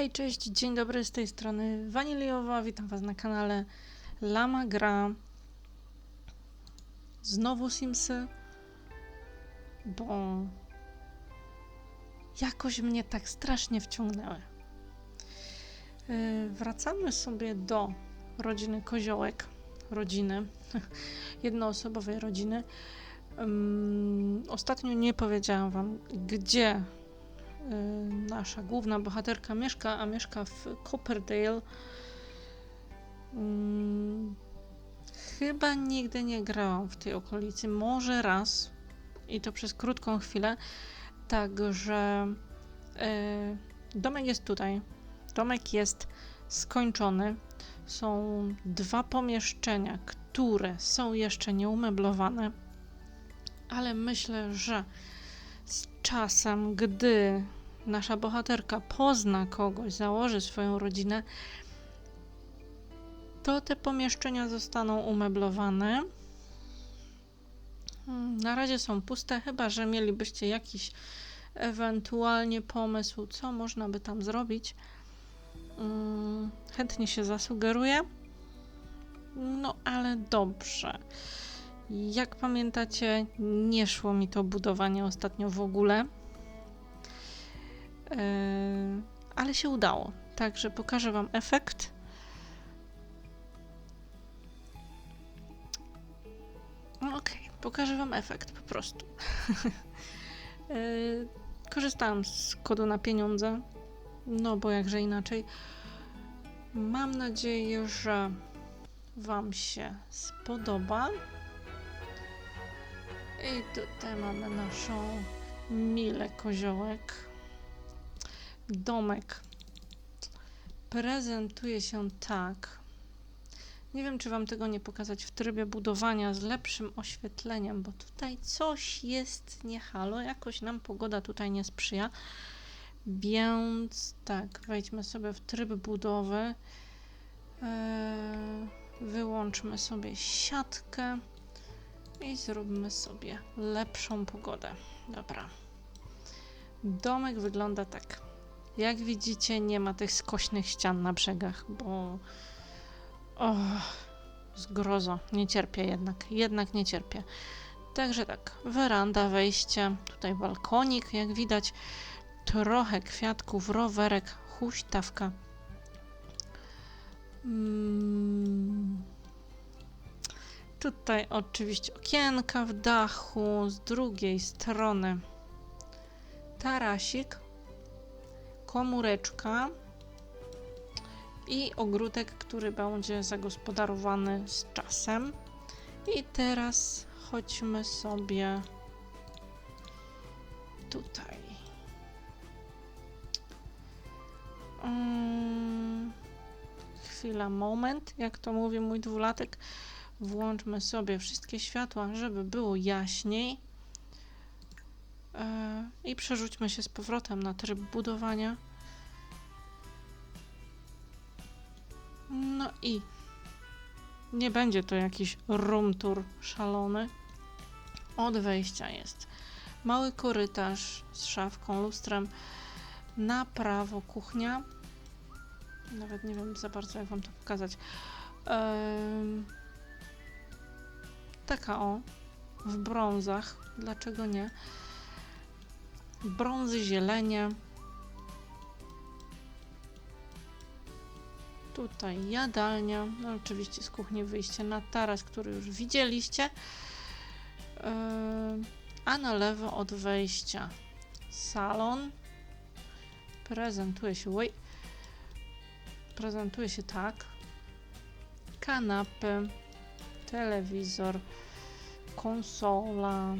Hej, cześć, dzień dobry, z tej strony Waniliowa, witam Was na kanale Lama Gra. Znowu Simsy, bo jakoś mnie tak strasznie wciągnęły. Yy, Wracamy sobie do rodziny Koziołek, rodziny, jednoosobowej rodziny. Ostatnio nie powiedziałam Wam, gdzie y, nasza główna bohaterka mieszka, a mieszka w Copperdale. Mm, Chyba nigdy nie grałam w tej okolicy, może raz i to przez krótką chwilę. Także y, domek jest tutaj. Domek jest skończony. Są dwa pomieszczenia, które są jeszcze nieumeblowane, ale myślę, że czasem, gdy nasza bohaterka pozna kogoś, założy swoją rodzinę, to te pomieszczenia zostaną umeblowane. Hmm, Na razie są puste, chyba że mielibyście jakiś ewentualnie pomysł, co można by tam zrobić. Mm, Chętnie się zasugeruję. No ale dobrze. Jak pamiętacie, nie szło mi to budowanie ostatnio w ogóle. Yy, ale się udało. Także pokażę Wam efekt. Okej, pokażę Wam efekt po prostu. Yy, Korzystałam z kodu na pieniądze, no bo jakże inaczej. Mam nadzieję, że Wam się spodoba. I tutaj mamy naszą Milę Koziołek. Domek prezentuje się tak. Nie wiem, czy Wam tego nie pokazać w trybie budowania z lepszym oświetleniem, bo tutaj coś jest nie halo. Jakoś nam pogoda tutaj nie sprzyja. Więc tak, wejdźmy sobie w tryb budowy. Eee, wyłączmy sobie siatkę i zróbmy sobie lepszą pogodę. Dobra. Domek wygląda tak. Jak widzicie, nie ma tych skośnych ścian na brzegach, bo. O, zgrozo. Nie cierpię jednak. Jednak nie cierpię. Także tak. Weranda, wejście. Tutaj balkonik. Jak widać, trochę kwiatków, rowerek, huśtawka. Mm. Tutaj oczywiście okienka w dachu, z drugiej strony tarasik, komóreczka i ogródek, który będzie zagospodarowany z czasem. I teraz chodźmy sobie tutaj. Mm, chwila, moment, jak to mówi mój dwulatek. Włączmy sobie wszystkie światła, żeby było jaśniej. E, I przerzućmy się z powrotem na tryb budowania. No i nie będzie to jakiś room tour szalony. Od wejścia jest mały korytarz z szafką, lustrem. Na prawo kuchnia. Nawet nie wiem za bardzo, jak wam to pokazać. Em, taka o, w brązach. Dlaczego nie? Brązy, zielenie. Tutaj jadalnia. No oczywiście z kuchni wyjście na taras, który już widzieliście. Em, a na lewo od wejścia salon. Prezentuje się. Oj, prezentuje się tak. Kanapy, telewizor, konsola,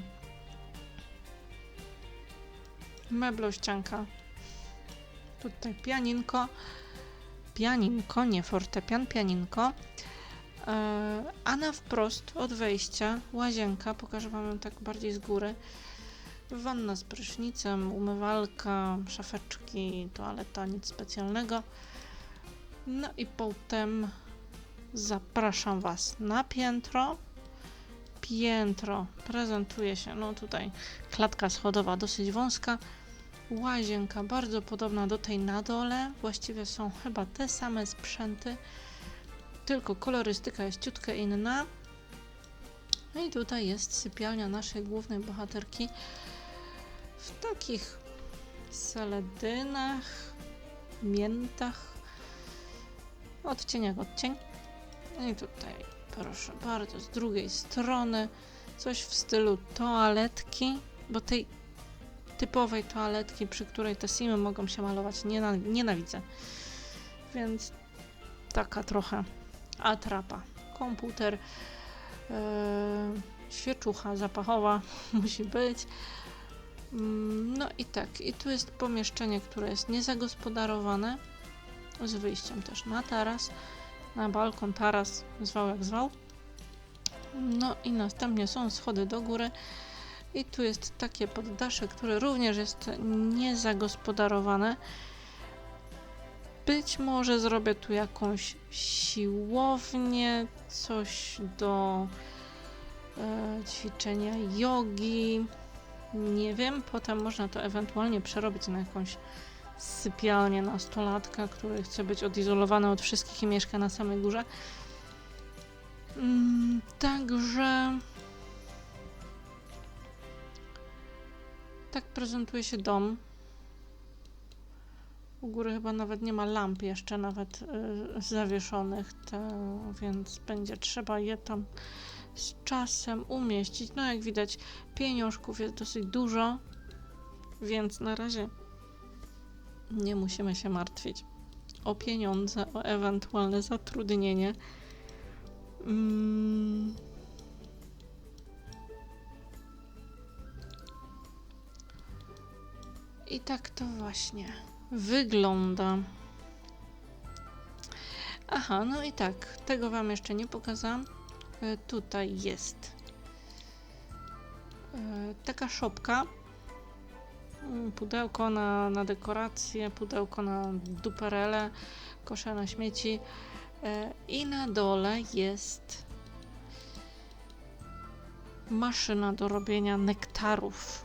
meblościanka. Tutaj pianinko, pianinko, nie fortepian, pianinko. E, A na wprost od wejścia łazienka, pokażę Wam ją tak bardziej z góry. Wanna z prysznicem, umywalka, szafeczki, toaleta, nic specjalnego. No i potem zapraszam Was na piętro. Piętro prezentuje się, no tutaj klatka schodowa dosyć wąska. łazienka bardzo podobna do tej na dole. Właściwie są chyba te same sprzęty, tylko kolorystyka jest ciutkę inna. No i tutaj jest sypialnia naszej głównej bohaterki w takich saladynach, miętach, odcień jak odcień. No i tutaj, proszę bardzo, z drugiej strony coś w stylu toaletki, bo tej typowej toaletki, przy której te simy mogą się malować, niena- nienawidzę. Więc taka trochę atrapa. Komputer, yy, świeczucha zapachowa musi być. Mm, No i tak, i tu jest pomieszczenie, które jest niezagospodarowane, z wyjściem też na taras, na balkon, taras, zwał jak zwał. No i następnie są schody do góry i tu jest takie poddasze, które również jest niezagospodarowane. Być może zrobię tu jakąś siłownię, coś do e, ćwiczenia jogi. Nie wiem, potem można to ewentualnie przerobić na jakąś sypialnię nastolatka, który chce być odizolowany od wszystkich i mieszka na samej górze. Mm, Także tak prezentuje się dom. U góry chyba nawet nie ma lamp jeszcze nawet y, zawieszonych, więc będzie trzeba je tam z czasem umieścić. No jak widać, pieniążków jest dosyć dużo, więc na razie nie musimy się martwić o pieniądze, o ewentualne zatrudnienie. Mm. I tak to właśnie wygląda. Aha, no i tak, tego Wam jeszcze nie pokazałam. E, Tutaj jest e, taka szopka. Pudełko na, na dekoracje, pudełko na duperele, kosze na śmieci. E, I na dole jest maszyna do robienia nektarów.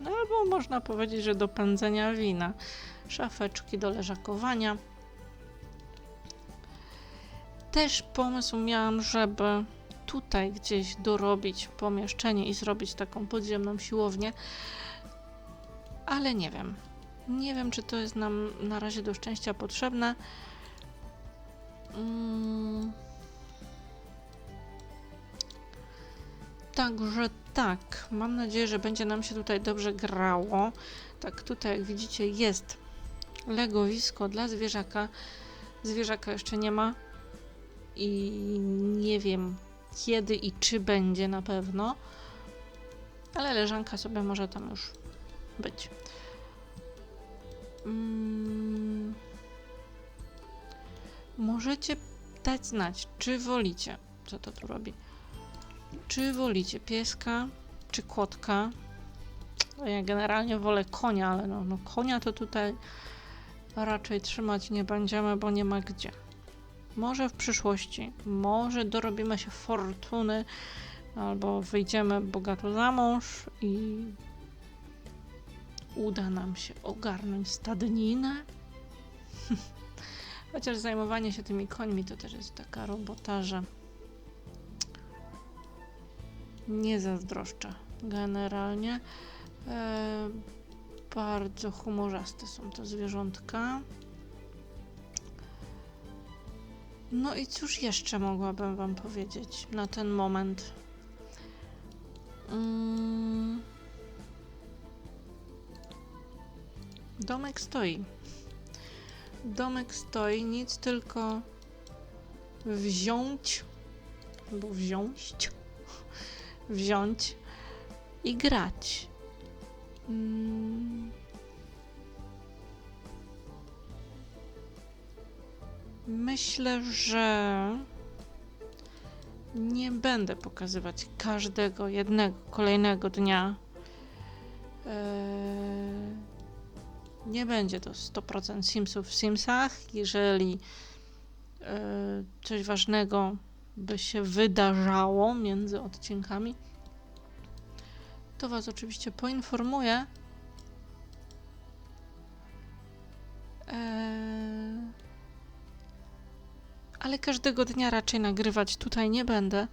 No albo można powiedzieć, że do pędzenia wina. Szafeczki do leżakowania. Też pomysł miałam, żeby tutaj gdzieś dorobić pomieszczenie i zrobić taką podziemną siłownię, ale nie wiem. Nie wiem, czy to jest nam na razie do szczęścia potrzebne. Mm. Także tak, mam nadzieję, że będzie nam się tutaj dobrze grało. Tak, tutaj jak widzicie jest legowisko dla zwierzaka. Zwierzaka jeszcze nie ma i nie wiem kiedy i czy będzie na pewno, ale leżanka sobie może tam już być. Mm. Możecie dać znać, czy wolicie, co to tu robi. Czy wolicie pieska, czy kotka? No ja generalnie wolę konia, ale no, no konia to tutaj raczej trzymać nie będziemy, bo nie ma gdzie. Może w przyszłości, może dorobimy się fortuny, albo wyjdziemy bogato za mąż i uda nam się ogarnąć stadninę. Chociaż zajmowanie się tymi końmi to też jest taka robota, że nie zazdroszczę generalnie. E, bardzo humorzaste są te zwierzątka. No i cóż jeszcze mogłabym Wam powiedzieć na ten moment? Mm. Domek stoi. Domek stoi, nic tylko wziąć, albo wziąć, wziąć i grać. Mm. Myślę, że nie będę pokazywać każdego jednego kolejnego dnia. Eee, nie będzie to 100% Simsów w Simsach. Jeżeli y, coś ważnego by się wydarzało między odcinkami, to Was oczywiście poinformuję. E, ale każdego dnia raczej nagrywać tutaj nie będę.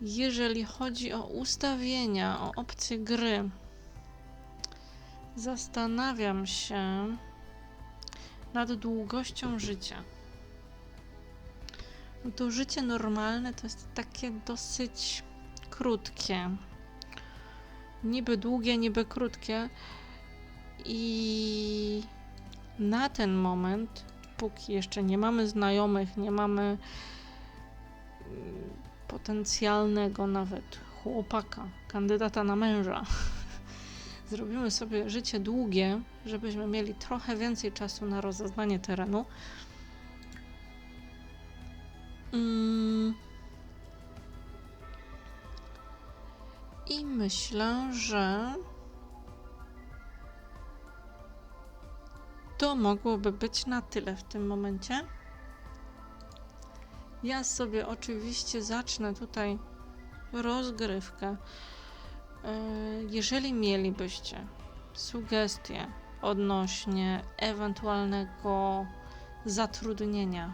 Jeżeli chodzi o ustawienia, o opcje gry, zastanawiam się nad długością życia. To życie normalne to jest takie dosyć krótkie. Niby długie, niby krótkie. I na ten moment, póki jeszcze nie mamy znajomych, nie mamy potencjalnego nawet chłopaka, kandydata na męża, zrobimy sobie życie długie, żebyśmy mieli trochę więcej czasu na rozeznanie terenu. Mm. I myślę, że to mogłoby być na tyle w tym momencie. Ja sobie oczywiście zacznę tutaj rozgrywkę. E, Jeżeli mielibyście sugestie odnośnie ewentualnego zatrudnienia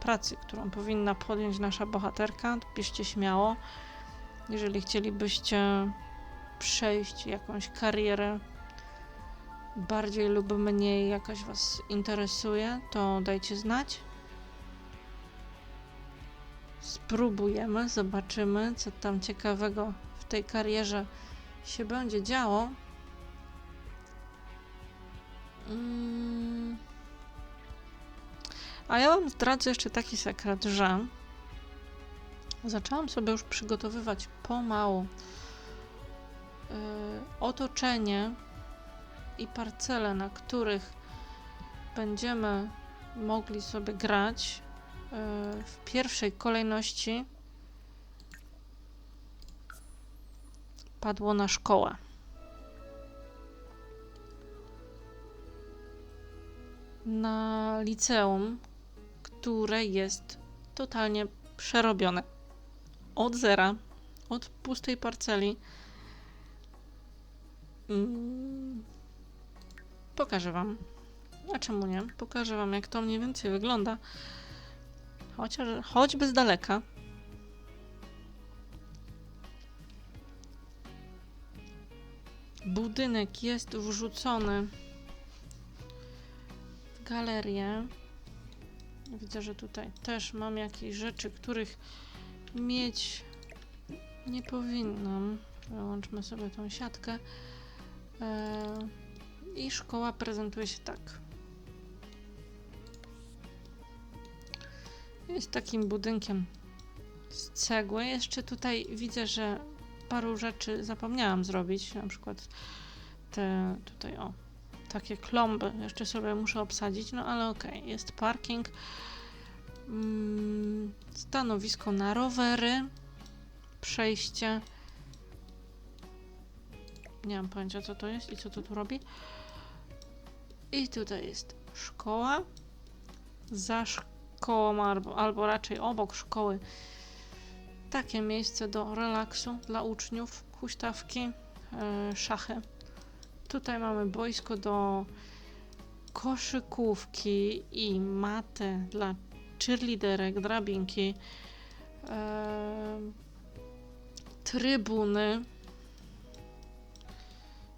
pracy, którą powinna podjąć nasza bohaterka, piszcie śmiało. Jeżeli chcielibyście przejść jakąś karierę bardziej lub mniej jakaś Was interesuje, to dajcie znać. Spróbujemy, zobaczymy, co tam ciekawego tej karierze się będzie działo. Mm. A ja Wam zdradzę jeszcze taki sekret, że zaczęłam sobie już przygotowywać pomału yy, otoczenie i parcele, na których będziemy mogli sobie grać yy, w pierwszej kolejności padło na szkołę. Na liceum, które jest totalnie przerobione. Od zera, od pustej parceli. Mm, Pokażę Wam. A czemu nie? Pokażę Wam, jak to mniej więcej wygląda. Chociaż, choćby z daleka. Budynek jest wrzucony w galerię. Widzę, że tutaj też mam jakieś rzeczy, których mieć nie powinnam. Wyłączmy sobie tą siatkę. Eee, I szkoła prezentuje się tak. Jest takim budynkiem z cegły. Jeszcze tutaj widzę, że paru rzeczy zapomniałam zrobić. Na przykład te tutaj o takie klomby jeszcze sobie muszę obsadzić, no ale okej, jest parking, mm, stanowisko na rowery, przejście. Nie mam pojęcia co to jest i co to tu robi. I tutaj jest szkoła. Za szkołą albo, albo raczej obok szkoły takie miejsce do relaksu dla uczniów, huśtawki, yy, szachy. Tutaj mamy boisko do koszykówki i matę dla cheerleaderek, drabinki, e, trybuny.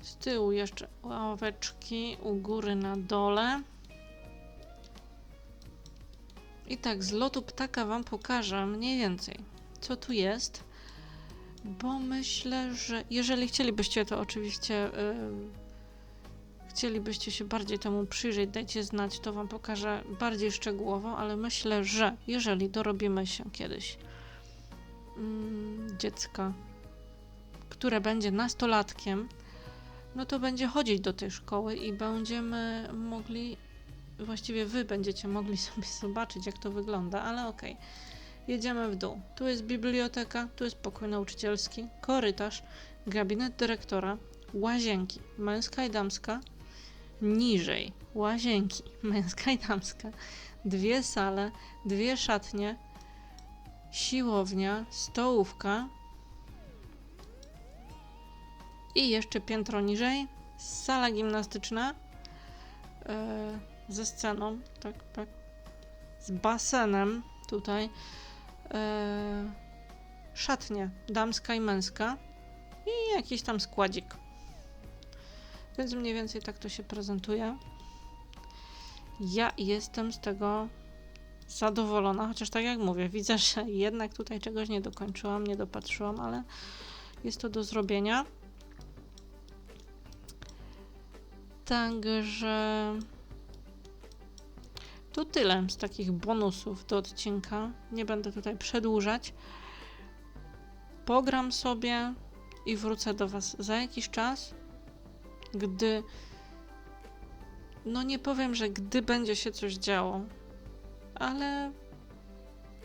Z tyłu jeszcze ławeczki u góry na dole. I tak z lotu ptaka Wam pokażę mniej więcej, co tu jest. Bo myślę, że jeżeli chcielibyście, to oczywiście yy, chcielibyście się bardziej temu przyjrzeć, dajcie znać, to Wam pokażę bardziej szczegółowo, ale myślę, że jeżeli dorobimy się kiedyś mm, dziecka, które będzie nastolatkiem, no to będzie chodzić do tej szkoły i będziemy mogli, właściwie Wy będziecie mogli sobie zobaczyć, jak to wygląda, ale okej. Okay. Jedziemy w dół. Tu jest biblioteka, tu jest pokój nauczycielski, korytarz, gabinet dyrektora, łazienki, męska i damska, niżej łazienki, męska i damska, dwie sale, dwie szatnie, siłownia, stołówka i jeszcze piętro niżej sala gimnastyczna yy, ze sceną, tak, tak, z basenem tutaj. E, szatnie damska i męska i jakiś tam składzik. Więc mniej więcej tak to się prezentuje. Ja jestem z tego zadowolona, chociaż tak jak mówię, widzę, że jednak tutaj czegoś nie dokończyłam, nie dopatrzyłam, ale jest to do zrobienia. Także to tyle z takich bonusów do odcinka. Nie będę tutaj przedłużać. Pogram sobie i wrócę do Was za jakiś czas, gdy. No nie powiem, że gdy będzie się coś działo, ale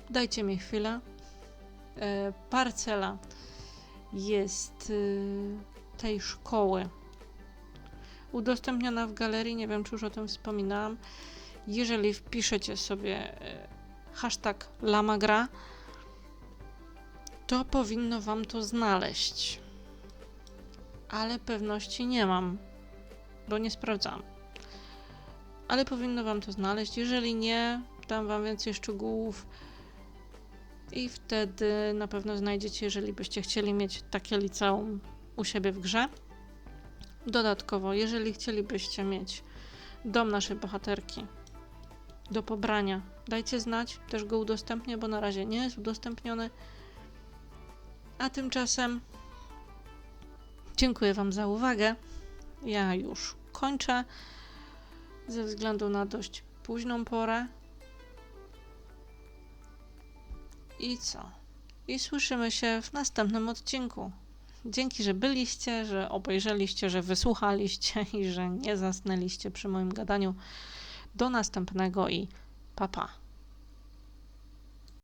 dajcie mi chwilę. E, parcela jest y, tej szkoły udostępniona w galerii. Nie wiem, czy już o tym wspominałam. Jeżeli wpiszecie sobie e, hashtag lamagra, to powinno Wam to znaleźć. Ale pewności nie mam, bo nie sprawdzam. Ale powinno Wam to znaleźć. Jeżeli nie, dam Wam więcej szczegółów i wtedy na pewno znajdziecie, jeżeli byście chcieli mieć takie liceum u siebie w grze. Dodatkowo, jeżeli chcielibyście mieć dom naszej bohaterki do pobrania, dajcie znać, też go udostępnię, bo na razie nie jest udostępniony. A tymczasem dziękuję Wam za uwagę. Ja już kończę ze względu na dość późną porę. I co? I słyszymy się w następnym odcinku. Dzięki, że byliście, że obejrzeliście, że wysłuchaliście i że nie zasnęliście przy moim gadaniu. Do następnego i papa. Pa.